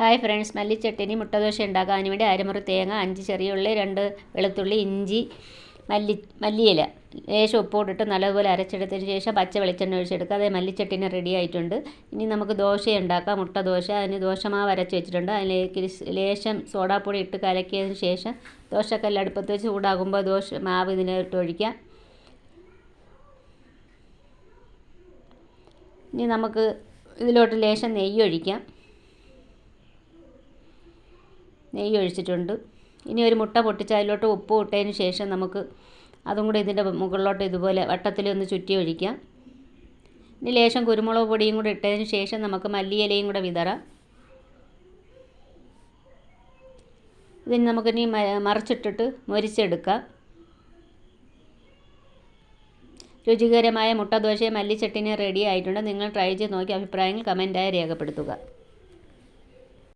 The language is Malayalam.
ഹായ് ഫ്രണ്ട്സ് മല്ലിച്ചട്ടിനി മുട്ടദോശ ഉണ്ടാക്കാം. അതിനുവേണ്ടി അരമുറി തേങ്ങ അഞ്ച് ചെറിയുള്ളി രണ്ട് വെളുത്തുള്ളി ഇഞ്ചി മല്ലി മല്ലിയില. ലേശം ഉപ്പോട്ടിട്ട് നല്ലതുപോലെ അരച്ചെടുത്തതിന് ശേഷം പച്ച വെളിച്ചെണ്ണ ഒഴിച്ചെടുക്കുക. അതേ മല്ലിച്ചട്ടിനി റെഡി ആയിട്ടുണ്ട്. ഇനി നമുക്ക് ദോശ ഉണ്ടാക്കാം മുട്ട ദോശ അതിന് ദോശമാവ് അരച്ച് വെച്ചിട്ടുണ്ട്. അതിലേക്ക് ലേശം സോഡാപ്പൊടി ഇട്ട് കലക്കിയതിന് ശേഷം ദോശക്കല്ല് അടുപ്പത്ത് വെച്ച് ചൂടാകുമ്പോൾ ദോശ മാവ് ഇട്ട് ഒഴിക്കാം. ഇനി നമുക്ക് ഇതിലോട്ട് ലേശം നെയ്യ് ഒഴിക്കാം. നെയ്യ് ഒഴിച്ചിട്ടുണ്ട്. ഇനി ഒരു മുട്ട പൊട്ടിച്ച് അതിലോട്ട് ഉപ്പ് ഇട്ടതിന് ശേഷം നമുക്ക് അതും കൂടി ഇതിന്റെ മുകളിലോട്ട് ഇതുപോലെ വട്ടത്തിലൊന്ന് ചുറ്റി ഒഴിക്കാം. ഇനി ലേശം കുരുമുളക് പൊടിയും കൂടി ഇട്ടതിന് ശേഷം നമുക്ക് മല്ലിയിലയും കൂടെ വിതറാം. ഇതിന് നമുക്കിനി മറിച്ചിട്ടിട്ട് മൊരിച്ചെടുക്കാം. രുചികരമായ മുട്ടദോശയും മല്ലിച്ചട്ടിനെ റെഡി ആയിട്ടുണ്ട്. നിങ്ങൾ ട്രൈ ചെയ്ത് നോക്കി. അഭിപ്രായങ്ങൾ കമന്റായി രേഖപ്പെടുത്തുക.